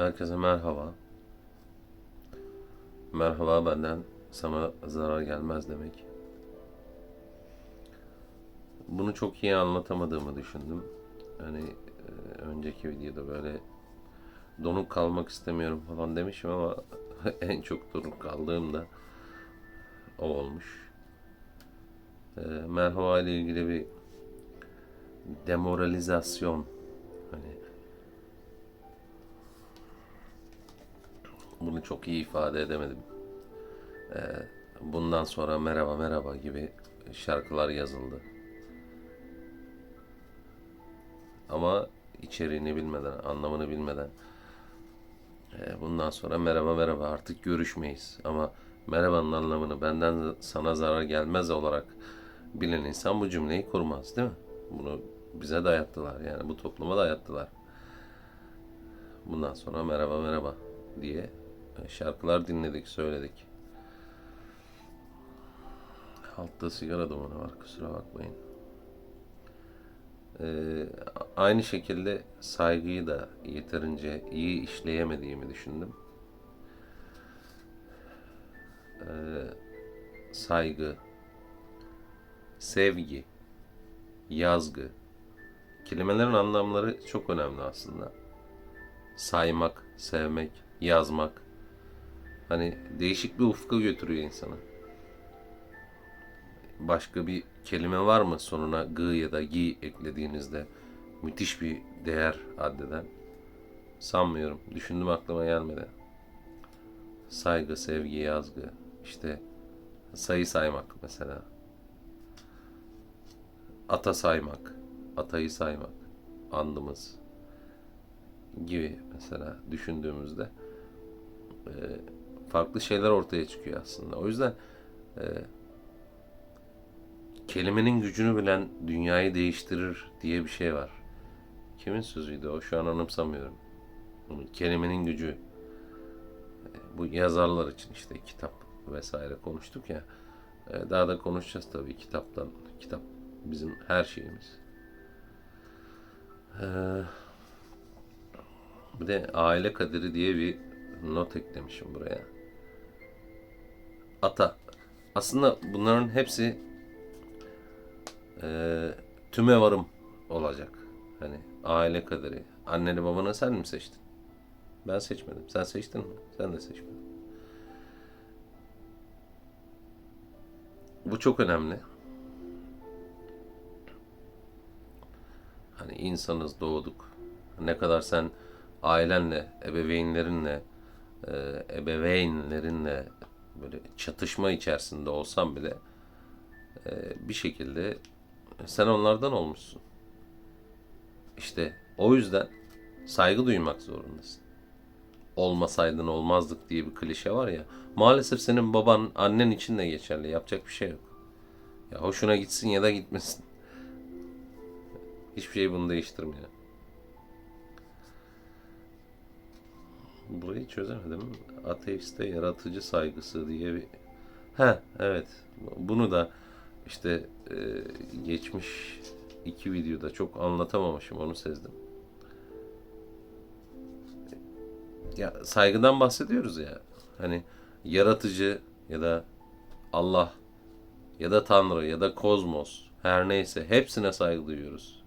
Herkese merhaba. Merhaba benden sana zarar gelmez demek. Bunu çok iyi anlatamadığımı düşündüm. Hani e, önceki videoda böyle donuk kalmak istemiyorum falan demişim ama en çok donuk kaldığım da o olmuş. E, merhaba ile ilgili bir demoralizasyon hani bunu çok iyi ifade edemedim. Ee, bundan sonra merhaba merhaba gibi şarkılar yazıldı. Ama içeriğini bilmeden, anlamını bilmeden e, bundan sonra merhaba merhaba artık görüşmeyiz. Ama merhabanın anlamını benden sana zarar gelmez olarak bilen insan bu cümleyi kurmaz değil mi? Bunu bize dayattılar yani bu topluma dayattılar. Bundan sonra merhaba merhaba diye şarkılar dinledik, söyledik. Altta sigara dumanı var, kusura bakmayın. Ee, aynı şekilde saygıyı da yeterince iyi işleyemediğimi düşündüm. Ee, saygı, sevgi, yazgı, kelimelerin anlamları çok önemli aslında. Saymak, sevmek, yazmak, Hani değişik bir ufka götürüyor insanı. Başka bir kelime var mı sonuna gı ya da gi eklediğinizde müthiş bir değer addeden? Sanmıyorum. Düşündüm aklıma gelmedi. Saygı, sevgi, yazgı. işte sayı saymak mesela. Ata saymak. Atayı saymak. Andımız. Gibi mesela düşündüğümüzde e, farklı şeyler ortaya çıkıyor aslında. O yüzden e, kelimenin gücünü bilen dünyayı değiştirir diye bir şey var. Kimin sözüydü o? Şu an anımsamıyorum. Kelimenin gücü. E, bu yazarlar için işte kitap vesaire konuştuk ya. E, daha da konuşacağız tabii kitaptan. Kitap bizim her şeyimiz. E, bir de aile kaderi diye bir not eklemişim buraya ata. Aslında bunların hepsi e, tüme varım olacak. Hani aile kaderi. Anneni babanı sen mi seçtin? Ben seçmedim. Sen seçtin mi? Sen de seçmedin. Bu çok önemli. Hani insanız doğduk. Ne kadar sen ailenle, ebeveynlerinle, ebeveynlerinle böyle çatışma içerisinde olsam bile e, bir şekilde sen onlardan olmuşsun. İşte o yüzden saygı duymak zorundasın. Olmasaydın olmazdık diye bir klişe var ya. Maalesef senin baban, annen için de geçerli. Yapacak bir şey yok. Ya hoşuna gitsin ya da gitmesin. Hiçbir şey bunu değiştirmiyor. Burayı çözemedim. Ateiste yaratıcı saygısı diye bir... Ha evet. Bunu da işte e, geçmiş iki videoda çok anlatamamışım onu sezdim. Ya saygıdan bahsediyoruz ya. Hani yaratıcı ya da Allah ya da Tanrı ya da kozmos her neyse hepsine saygı duyuyoruz.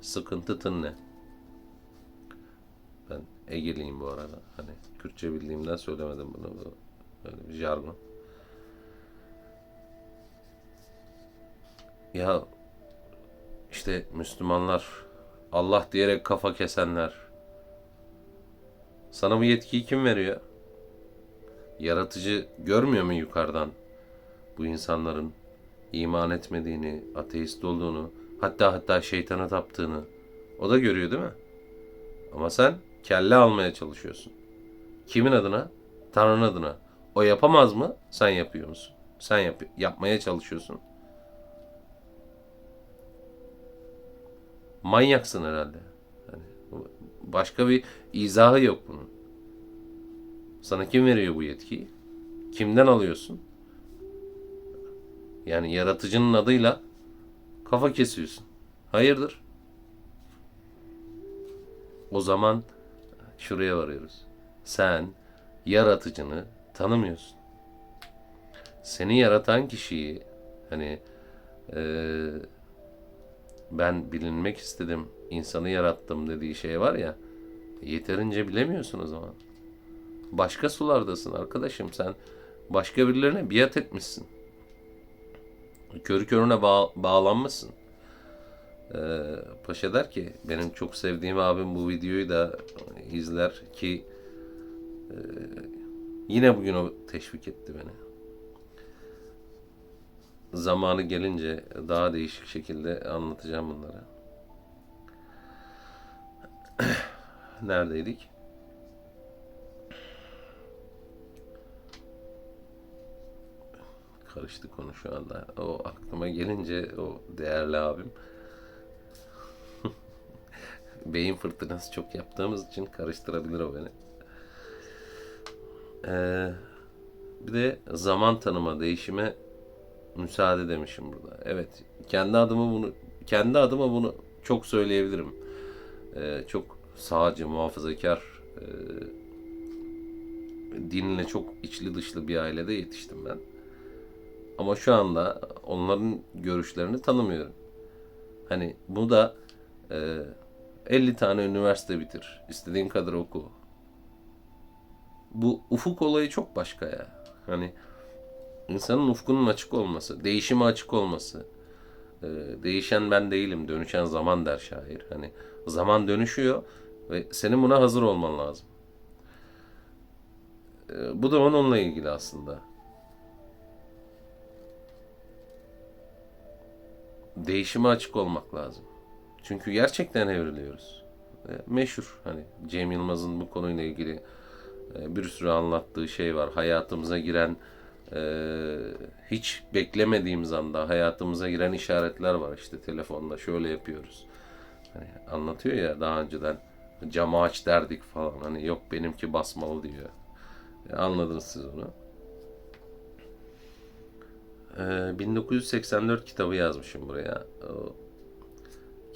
Sıkıntı tın ne? Ege'liyim bu arada. Hani Kürtçe bildiğimden söylemedim bunu. Bu Böyle bir jargon. Ya işte Müslümanlar Allah diyerek kafa kesenler sana bu yetkiyi kim veriyor? Yaratıcı görmüyor mu yukarıdan bu insanların iman etmediğini, ateist olduğunu, hatta hatta şeytana taptığını o da görüyor değil mi? Ama sen kelle almaya çalışıyorsun. Kimin adına? Tanrı'nın adına. O yapamaz mı? Sen yapıyor musun? Sen yap yapmaya çalışıyorsun. Manyaksın herhalde. Yani başka bir izahı yok bunun. Sana kim veriyor bu yetkiyi? Kimden alıyorsun? Yani yaratıcının adıyla kafa kesiyorsun. Hayırdır? O zaman şuraya varıyoruz. Sen yaratıcını tanımıyorsun. Seni yaratan kişiyi hani eee, ben bilinmek istedim, insanı yarattım dediği şey var ya yeterince bilemiyorsun o zaman. Başka sulardasın arkadaşım sen başka birilerine biat etmişsin. Körü körüne bağ- bağlanmışsın. Ee, Paşa der ki benim çok sevdiğim abim bu videoyu da izler ki e, yine bugün o teşvik etti beni. Zamanı gelince daha değişik şekilde anlatacağım bunları. Neredeydik? Karıştı konu şu anda. O aklıma gelince o değerli abim beyin fırtınası çok yaptığımız için karıştırabilir o beni. Ee, bir de zaman tanıma, değişime müsaade demişim burada. Evet, kendi adıma bunu kendi adıma bunu çok söyleyebilirim. Ee, çok sağcı, muhafazakar, e, dinle çok içli dışlı bir ailede yetiştim ben. Ama şu anda onların görüşlerini tanımıyorum. Hani bu da e, 50 tane üniversite bitir. istediğin kadar oku. Bu ufuk olayı çok başka ya. Hani insanın ufkunun açık olması, değişime açık olması. E, değişen ben değilim, dönüşen zaman der şair. Hani zaman dönüşüyor ve senin buna hazır olman lazım. E, bu da onunla ilgili aslında. değişime açık olmak lazım. Çünkü gerçekten evriliyoruz. E, Meşhur hani Cem Yılmaz'ın bu konuyla ilgili e, bir sürü anlattığı şey var. Hayatımıza giren e, hiç beklemediğimiz anda hayatımıza giren işaretler var. İşte telefonda şöyle yapıyoruz. Hani anlatıyor ya daha önceden camı aç derdik falan. Hani yok benimki basmalı diyor. Anladınız siz onu. Ee, 1984 kitabı yazmışım buraya.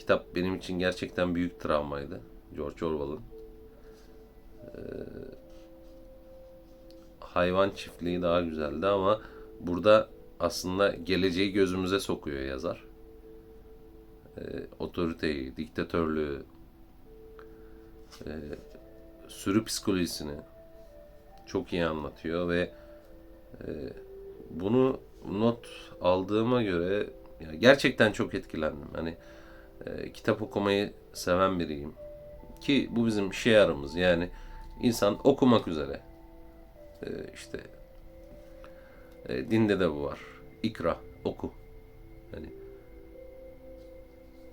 Kitap benim için gerçekten büyük travmaydı. George Orwell'ın. Ee, hayvan çiftliği daha güzeldi ama burada aslında geleceği gözümüze sokuyor yazar. Ee, otoriteyi, diktatörlüğü, e, sürü psikolojisini çok iyi anlatıyor ve e, bunu not aldığıma göre ya gerçekten çok etkilendim. Hani e, kitap okumayı seven biriyim. Ki bu bizim şiarımız yani insan okumak üzere. E, işte e, dinde de bu var. İkra, oku. Hani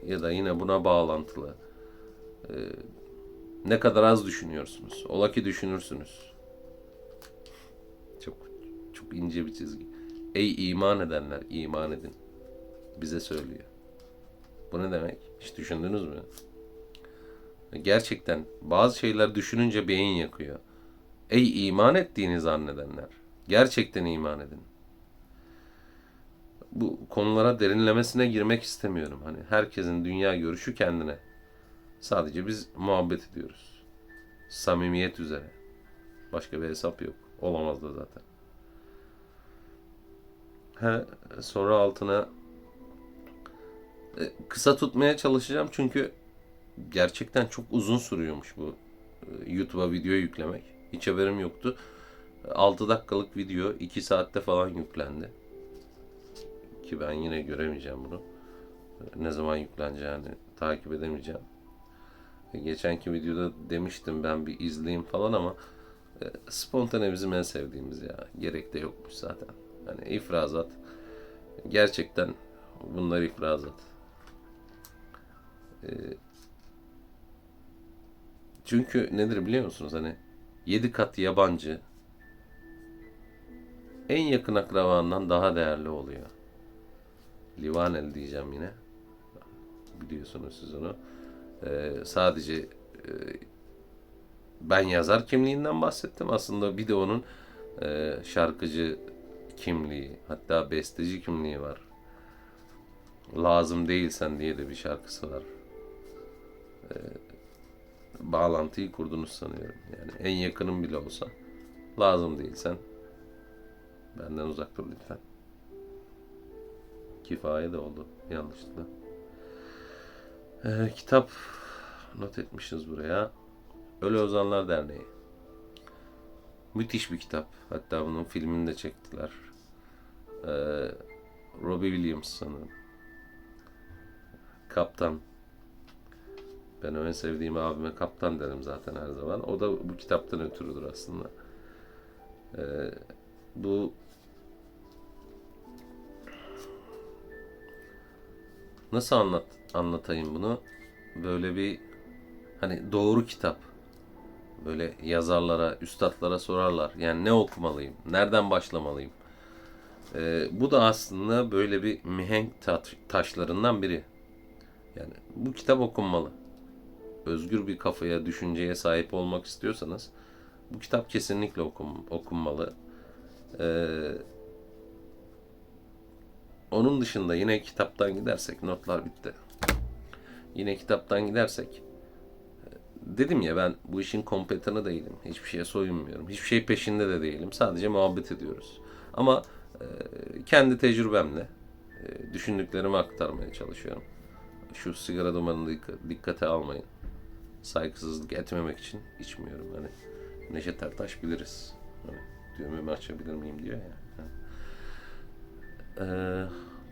ya da yine buna bağlantılı. Ne kadar az düşünüyorsunuz. Ola ki düşünürsünüz. Çok çok ince bir çizgi. Ey iman edenler iman edin. Bize söylüyor. Bu ne demek? Hiç düşündünüz mü? Gerçekten bazı şeyler düşününce beyin yakıyor. Ey iman ettiğini zannedenler. Gerçekten iman edin. Bu konulara derinlemesine girmek istemiyorum. Hani herkesin dünya görüşü kendine. Sadece biz muhabbet ediyoruz. Samimiyet üzere. Başka bir hesap yok. Olamaz da zaten. He, sonra altına kısa tutmaya çalışacağım çünkü gerçekten çok uzun sürüyormuş bu e, YouTube'a video yüklemek. Hiç haberim yoktu. 6 dakikalık video 2 saatte falan yüklendi. Ki ben yine göremeyeceğim bunu. Ne zaman yükleneceğini takip edemeyeceğim. E, Geçenki videoda demiştim ben bir izleyeyim falan ama e, spontane bizim en sevdiğimiz ya. Gerek de yokmuş zaten. Hani ifrazat. Gerçekten bunlar ifrazat. Ee, çünkü nedir biliyor musunuz? Hani yedi kat yabancı en yakın akrabandan daha değerli oluyor. Livanel diyeceğim yine. Biliyorsunuz siz onu. Ee, sadece e, ben yazar kimliğinden bahsettim. Aslında bir de onun e, şarkıcı kimliği, hatta besteci kimliği var. Lazım değilsen diye de bir şarkısı var. Ee, bağlantıyı kurdunuz sanıyorum. Yani en yakının bile olsa lazım değilsen benden uzak dur lütfen. Kifaye de oldu yanlışlıkla. Ee, kitap not etmişiz buraya. Ölü Ozanlar Derneği. Müthiş bir kitap. Hatta bunun filmini de çektiler. Ee, Robbie Williams sanırım. Kaptan. Ben en sevdiğim abime kaptan derim zaten her zaman. O da bu kitaptan ötürüdür aslında. Ee, bu nasıl anlat anlatayım bunu? Böyle bir hani doğru kitap. Böyle yazarlara, üstadlara sorarlar. Yani ne okumalıyım? Nereden başlamalıyım? Ee, bu da aslında böyle bir mihenk taş- taşlarından biri. Yani bu kitap okunmalı. Özgür bir kafaya, düşünceye sahip olmak istiyorsanız bu kitap kesinlikle okun, okunmalı. Ee, onun dışında yine kitaptan gidersek, notlar bitti. Yine kitaptan gidersek, dedim ya ben bu işin kompetanı değilim. Hiçbir şeye soyunmuyorum. Hiçbir şey peşinde de değilim. Sadece muhabbet ediyoruz. Ama e, kendi tecrübemle e, düşündüklerimi aktarmaya çalışıyorum. Şu sigara dumanını dikka- dikkate almayın. Saygısızlık etmemek için içmiyorum. Hani Neşet Ertaş biliriz. Hani düğmemi açabilir miyim diyor ya. Ee,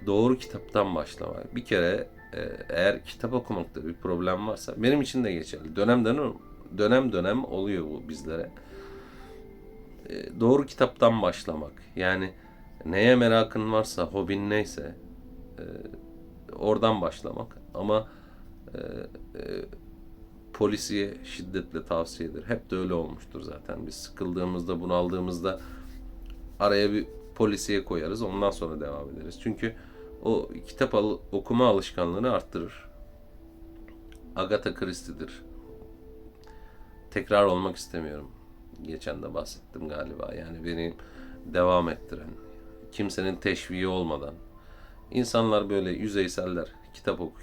doğru kitaptan başlamak. Bir kere e, eğer kitap okumakta bir problem varsa benim için de geçerli. Dönem dönem dönem dönem oluyor bu bizlere. Ee, doğru kitaptan başlamak. Yani neye merakın varsa, hobin neyse e, oradan başlamak. Ama e, e, polisiye şiddetle tavsiye ederim. Hep de öyle olmuştur zaten. Biz sıkıldığımızda, bunaldığımızda araya bir polisiye koyarız. Ondan sonra devam ederiz. Çünkü o kitap al- okuma alışkanlığını arttırır. Agatha Christie'dir. Tekrar olmak istemiyorum. Geçen de bahsettim galiba. Yani beni devam ettiren, kimsenin teşviği olmadan. İnsanlar böyle yüzeyseller. Kitap oku,